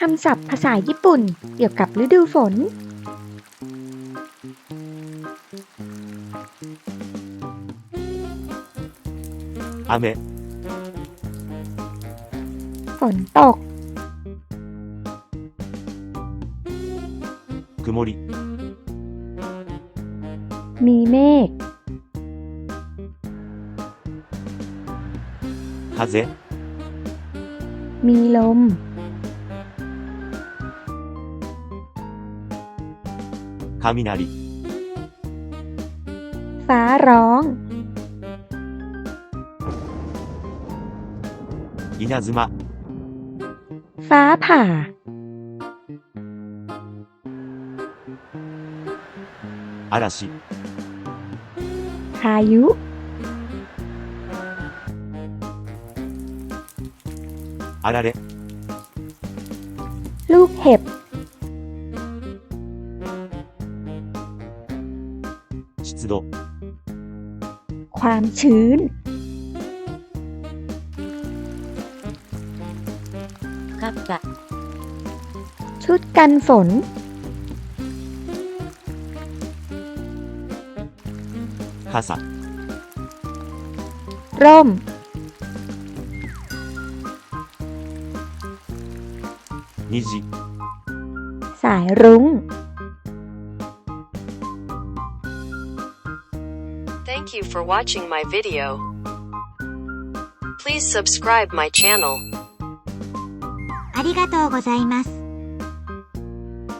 คำศัพท์ภาษาญี่ปุ่นเกี่ยวกับฤดูฝน 雨 ฝนตก 曇り มีเมฆ 風 มีลม 雷 ฟ้าร้อง 稲妻 ฟ้าผ่า 嵐 พายุ あられ ลูกเห็บ 湿度 ความชื้น カッパ ชุดกันฝน 傘 ร่ม 虹 สายรุง้ง Thank you for watching my video. Please subscribe my channel. ありがとうございます